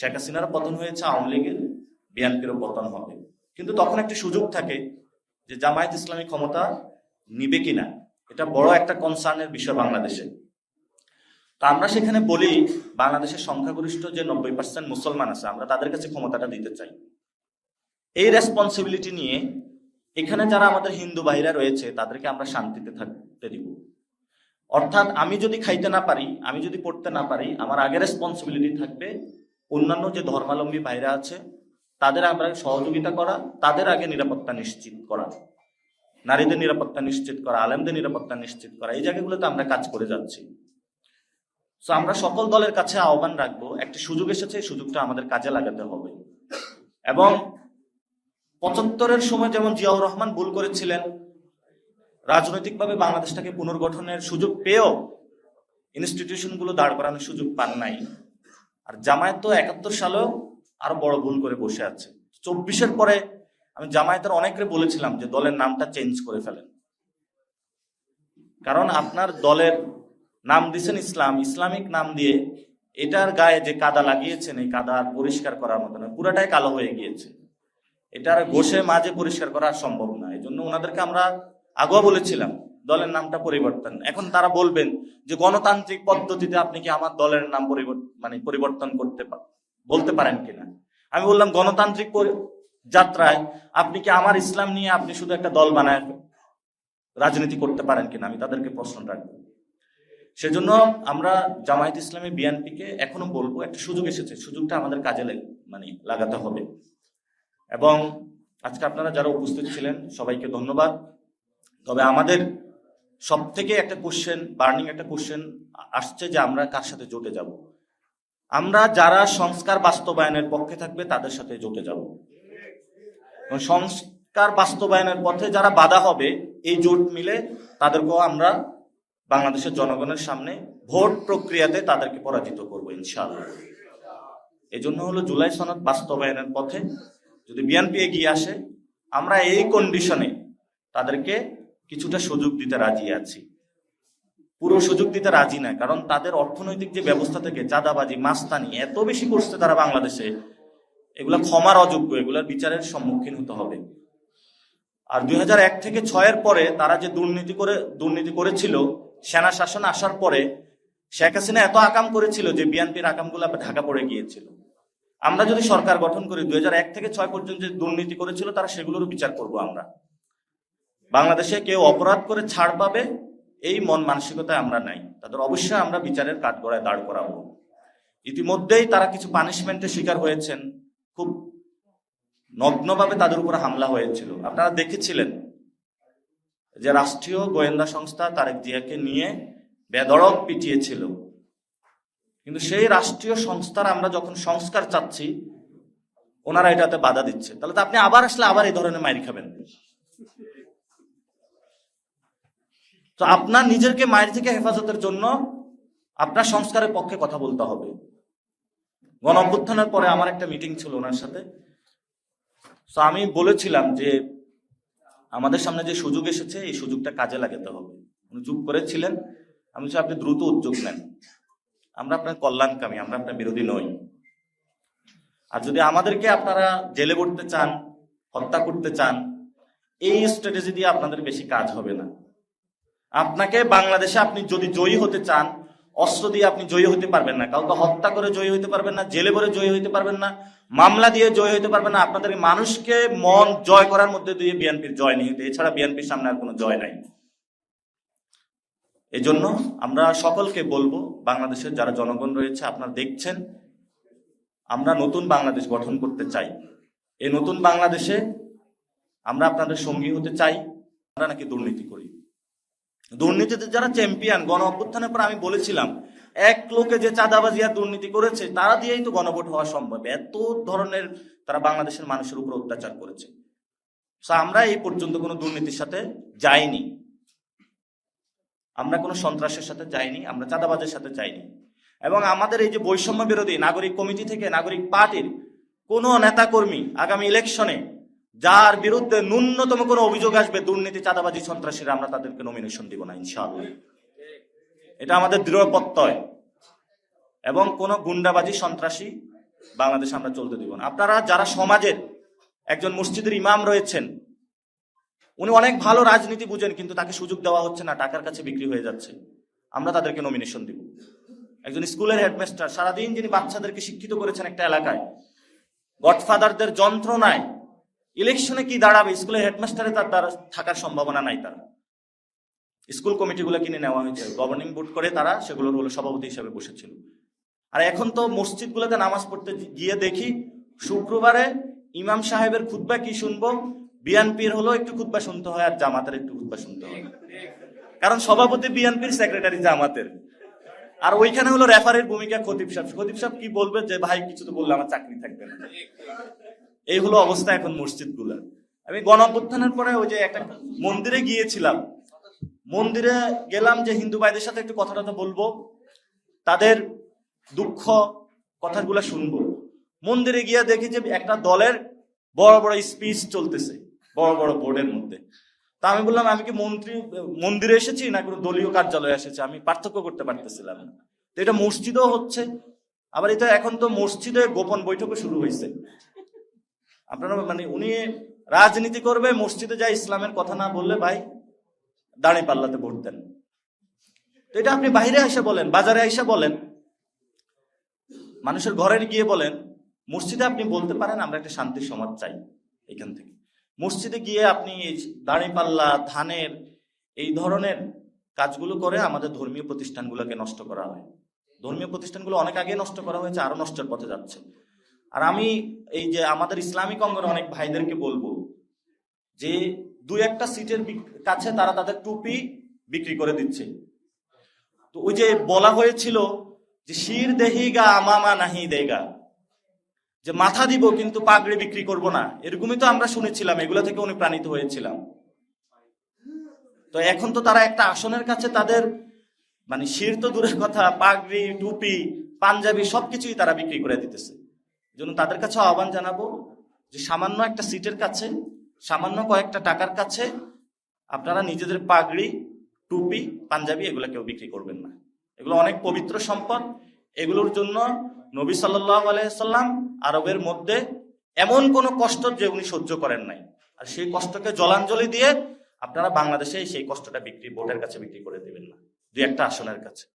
শেখ হাসিনার পতন হয়েছে আওয়ামী লীগের, বিএনপিরও পতন হবে। কিন্তু তখন একটি সুযোগ থাকে যে জামায়াত ইসলামী ক্ষমতা নিবে কিনা, এটা বড় একটা কনসার্নের বিষয় বাংলাদেশে। তা আমরা সেখানে বলি, বাংলাদেশের সংখ্যাগরিষ্ঠ যে নব্বই পার্সেন্ট মুসলমান আছে, আমরা তাদের কাছে ক্ষমতাটা দিতে চাই। এই রেসপন্সিবিলিটি নিয়ে এখানে যারা আমাদের হিন্দু ভাইরা রয়েছে, তাদেরকে আমরা শান্তিতে থাকতে দিব। অর্থাৎ আমি যদি খাইতে না পারি, আমি যদি পড়তে না পারি, আমার আগে রেসপন্সিবিলিটি থাকবে অন্যান্য যে ধর্মাবলম্বী ভাইরা আছে, তাদের আমরা সহযোগিতা করা, তাদের আগে নিরাপত্তা নিশ্চিত করা, নারীদের নিরাপত্তা নিশ্চিত করা, আলেমদের নিরাপত্তা নিশ্চিত করা, এই জায়গাগুলোতে আমরা কাজ করে যাচ্ছি। তো আমরা সকল দলের কাছে আহ্বান রাখব, একটি সুযোগ এসেছে, এই সুযোগটা আমাদের কাজে লাগাতে হবে। এবং পঁচাত্তরের সময় যেমন জিয়াউর রহমান ভুল করেছিলেন, রাজনৈতিকভাবে বাংলাদেশটাকে পুনর্গঠনের সুযোগ পেয়েও ইনস্টিটিউশনগুলো দাঁড় করানোর সুযোগ পান নাই। আর জামায়াত তো একাত্তর সালেও আরও বড় ভুল করে বসে আছে। চব্বিশের পরে আমি জামায়াতের অনেকরে বলেছিলাম যে দলের নামটা চেঞ্জ করে ফেলেন। কারণ আপনার দলের নাম দিয়েছেন ইসলাম, ইসলামিক নাম দিয়ে এটার গায়ে যে কাদা লাগিয়েছেন, এই কাদা আর পরিষ্কার করার মতো না পুরাটাই কালো হয়ে গিয়েছে। এটা আর ঘষে মাঝে পরিষ্কার করা সম্ভব না। এই জন্য ওনাদেরকে আমরা আগুয়া বলেছিলাম। দলের নামটা পরিবর্তন। এখন তারা বলবেন যে গণতান্ত্রিক পদ্ধতিতে আপনি কি আমার দলের নাম পরিবর্তন মানে পরিবর্তন করতে বলতে পারেন কিনা? আমি বললাম গণতান্ত্রিক যাত্রায় আপনি কি আমার ইসলাম নিয়ে আপনি শুধু একটা দল বানায় রাজনীতি করতে পারেন কিনা? আমি তাদেরকে প্রশ্ন রাখব। সেজন্য আমরা জামায়াত ইসলামী বিএনপিকে এখনও বলব, একটা সুযোগ এসেছে। সুযোগটা আমাদের কাজে লেগ- মানে লাগাতে হবে। এবং আজকে আপনারা যারা উপস্থিত ছিলেন, সবাইকে ধন্যবাদ। তবে আমাদের সব থেকে একটা কোশ্চেন বার্নিং একটা কোশ্চেন আসছে যে আমরা কার সাথে জোটে যাব? আমরা যারা সংস্কার বাস্তবায়নের পক্ষে থাকবে তাদের সাথে জোটে যাব। সংস্কার বাস্তবায়নের পথে যারা বাধা হবে, এই জোট মিলে তাদেরকেও আমরা বাংলাদেশের জনগণের সামনে ভোট প্রক্রিয়াতে তাদেরকে পরাজিত করব, ইনশাআল্লাহ। এই জন্য হলো জুলাই সনদ বাস্তবায়নের পথে যদি বিএনপি এগিয়ে আসে, আমরা এই কন্ডিশনে তাদেরকে কিছুটা সুযোগ দিতে রাজি আছি। পুরো সুযোগ দিতে রাজি না কারণ তাদের অর্থনৈতিক যে ব্যবস্থা থেকে চাঁদাবাজি, মাস্তানি এত বেশি করছে তারা বাংলাদেশে, এগুলা ক্ষমার অযোগ্য, এগুলার বিচারের সম্মুখীন হতে হবে। আর দুই থেকে ছয়ের পরে তারা যে দুর্নীতি করে, দুর্নীতি করেছিল, সেনা শাসন আসার পরে শেখ হাসিনা এত আকাম করেছিল যে বিএনপির আকামগুলো ঢাকা পড়ে গিয়েছিল। আমরা যদি সরকার গঠন করি, দুই থেকে ছয় পর্যন্ত যে দুর্নীতি করেছিল, তারা সেগুলোরও বিচার করব আমরা। বাংলাদেশে কেউ অপরাধ করে ছাড় পাবে, এই মন মানসিকতায় আমরা নাই। তাদের অবশ্যই আমরা বিচারের কাঠগড়ায় দাঁড় করাবো। ইতিমধ্যেই তারা কিছু পানিশমেন্টের শিকার হয়েছেন। খুব নগ্নভাবে তাদের উপর হামলা হয়েছিল। আপনারা দেখেছিলেন যে রাষ্ট্রীয় গোয়েন্দা সংস্থা তারেক জিয়াকে নিয়ে বেদরক পিটিয়েছিল। কিন্তু সেই রাষ্ট্রীয় সংস্থার আমরা যখন সংস্কার চাচ্ছি, ওনারা এটাতে বাধা দিচ্ছে। তাহলে তো আপনি আবার আসলে আবার এই ধরনের মাইর খাবেন। তো আপনার নিজেকে মায়ের থেকে হেফাজতের জন্য আপনার সংস্কারের পক্ষে কথা বলতে হবে। গণ অভ্যুত্থানের পরে আমার একটা মিটিং ছিল ওনার সাথে। তো আমি বলেছিলাম যে আমাদের সামনে যে সুযোগ এসেছে, এই সুযোগটা কাজে লাগাতে হবে। উনি চুপ করেছিলেন আমি আপনি দ্রুত উদ্যোগ নেন। আমরা আপনার কল্যাণকামী, আমরা আপনার বিরোধী নই। আর যদি আমাদেরকে আপনারা জেলে করতে চান, হত্যা করতে চান, এই স্ট্র্যাটেজি দিয়ে আপনাদের বেশি কাজ হবে না। আপনাকে বাংলাদেশে আপনি যদি জয়ী হতে চান, অস্ত্র দিয়ে আপনি জয়ী হতে পারবেন না, কাউকে হত্যা করে জয়ী হতে পারবেন না, জেলে করে জয়ী হতে পারবেন না, মামলা দিয়ে জয় হতে পারবেন না, আপনাদের মানুষকে মন জয় করার মধ্যে দিয়ে বিএনপির জয় নিহিত এছাড়া বিএনপির সামনে আর কোনো জয় নাই। এই জন্য আমরা সকলকে বলব, বাংলাদেশের যারা জনগণ রয়েছে, আপনারা দেখছেন, আমরা নতুন বাংলাদেশ গঠন করতে চাই। এই নতুন বাংলাদেশে আমরা আপনাদের সঙ্গী হতে চাই, আমরা নাকি দুর্নীতি করি। দুর্নীতিতে যারা চ্যাম্পিয়ন গণ অভ্যুত্থানের পর আমি বলেছিলাম, এক লোকে যে চাঁদাবাজি আর দুর্নীতি করেছে, তারা দিয়েই তো গণভোট হওয়া সম্ভব। এত ধরনের তারা বাংলাদেশের মানুষের উপর অত্যাচার করেছে। আমরা এই পর্যন্ত কোনো দুর্নীতির সাথে যাইনি। আমরা কোনো সন্ত্রাসের সাথে যাইনি, আমরা চাঁদাবাজের সাথে যাইনি। এবং আমাদের এই যে বৈষম্য বিরোধী নাগরিক কমিটি থেকে নাগরিক পার্টির কোন নেতাকর্মী আগামী ইলেকশনে যার বিরুদ্ধে ন্যূনতম কোনো অভিযোগ আসবে, দুর্নীতি, চাঁদাবাজি, সন্ত্রাসীরা, আমরা তাদেরকে নমিনেশন দিব না, ইনশাআল্লাহ। এটা আমাদের দৃঢ় প্রত্যয়। এবং কোনো গুন্ডাবাজি, সন্ত্রাসী বাংলাদেশে আমরা চলতে দিব না। আপনারা যারা সমাজের একজন মসজিদের ইমাম রয়েছেন, উনি অনেক ভালো রাজনীতি বুঝেন, কিন্তু তাকে সুযোগ দেওয়া হচ্ছে না, টাকার কাছে বিক্রি হয়ে যাচ্ছে। আমরা তাদেরকে নমিনেশন দিব। একজন স্কুলের হেডমাস্টার, সারাদিন যিনি বাচ্চাদেরকে শিক্ষিত করেছেন একটা এলাকায়, গডফাদারদের যন্ত্রণায় ইলেকশনে কি দাঁড়াবে? স্কুলের হেডমাস্টারে তার দ্বারা থাকার সম্ভাবনা নাই তার। স্কুল কমিটিগুলো কিনে নেওয়া হয়েছে। গভর্নিং বোর্ড করে তারা সেগুলোর হলো সভাপতি হিসেবে বসেছিল। আর এখন তো মসজিদগুলোতে নামাজ পড়তে গিয়ে দেখি, শুক্রবারে ইমাম সাহেবের খুতবা কি শুনব? বিএনপির হলো একটু খুতবা শুনতে হয় আর জামাতের একটু খুতবা শুনতে হয়। কারণ সভাপতি বিএনপির সেক্রেটারি জামাতের। আর ওইখানে হলো রেফারের ভূমিকা খতিব সাহেব। খতিব সাহেব কি বলবে? যে, ভাই, কিছু তো বললে আমার চাকরি থাকবে না। এই হলো অবস্থা এখন মসজিদ আমি গণ অভ্যুত্থানের পরে ওই যে একটা মন্দিরে গিয়েছিলাম। মন্দিরে গেলাম যে হিন্দু ভাইদের সাথে একটু কথা টথা বলব। তাদের দুঃখ কথাগুলো শুনব। মন্দিরে গিয়ে দেখি যে একটা দলের বড় বড় স্পিচ চলতেছে, বড় বড় বোর্ডের মধ্যে। তা আমি বললাম, আমি কি মন্ত্রী, মন্দিরে এসেছি না কোনো দলীয় কার্যালয়ে এসেছি? আমি পার্থক্য করতে পারতেছিলাম না। তো এটা মসজিদও হচ্ছে, আবার এটা এখন তো মসজিদে গোপন বৈঠকও শুরু হয়েছে। আপনারা মানে উনি রাজনীতি করবে, মসজিদে যায় ইসলামের কথা না বললে ভাই দাঁড়ি পাল্লাতে ভোট দেন। তো এটা আপনি বাইরে এসে বলেন, বাজারে এসে বলেন, মানুষের ঘরে গিয়ে বলেন, মসজিদে আপনি বলতে পারেন, আমরা একটা শান্তির সমাজ চাই এখান থেকে। মসজিদে গিয়ে আপনি দাঁড়ি পাল্লা, ধানের এই ধরনের কাজগুলো করে আমাদের ধর্মীয় প্রতিষ্ঠানগুলোকে নষ্ট করা হয়। ধর্মীয় প্রতিষ্ঠানগুলো অনেক আগে নষ্ট করা হয়েছে, আরও নষ্টের পথে যাচ্ছে। আর আমি এই যে আমাদের ইসলামিক অঙ্গনে অনেক ভাইদেরকে বলব যে দু একটা সিটের কাছে তারা তাদের টুপি বিক্রি করে দিচ্ছে। তো ওই যে বলা হয়েছিল যে শির দেহিগা, আমামা নাহি দেগা। যে মাথা দিব কিন্তু পাগড়ি বিক্রি করব না। এরকমই তো আমরা শুনেছিলাম, এগুলো থেকে অনুপ্রাণিত হয়েছিলাম। তো এখন তো তারা একটা আসনের কাছে তাদের মানে শির তো দূরের কথা, পাগড়ি, টুপি, পাঞ্জাবি সবকিছুই তারা বিক্রি করে দিতেছে। জন্য তাদের কাছে আহ্বান জানাব যে সামান্য একটা সিটের কাছে, সামান্য কয়েকটা টাকার কাছে আপনারা নিজেদের পাগড়ি, টুপি, পাঞ্জাবি এগুলো কেউ বিক্রি করবেন না। এগুলো অনেক পবিত্র সম্পদ। এগুলোর জন্য নবী সাল্লাহ আলাইসাল্লাম আরবের মধ্যে এমন কোনো কষ্ট যে উনি সহ্য করেন নাই। আর সেই কষ্টকে জলাঞ্জলি দিয়ে আপনারা বাংলাদেশে সেই কষ্টটা বিক্রি বোর্ডের কাছে বিক্রি করে দেবেন না। দুই একটা আসনের কাছে।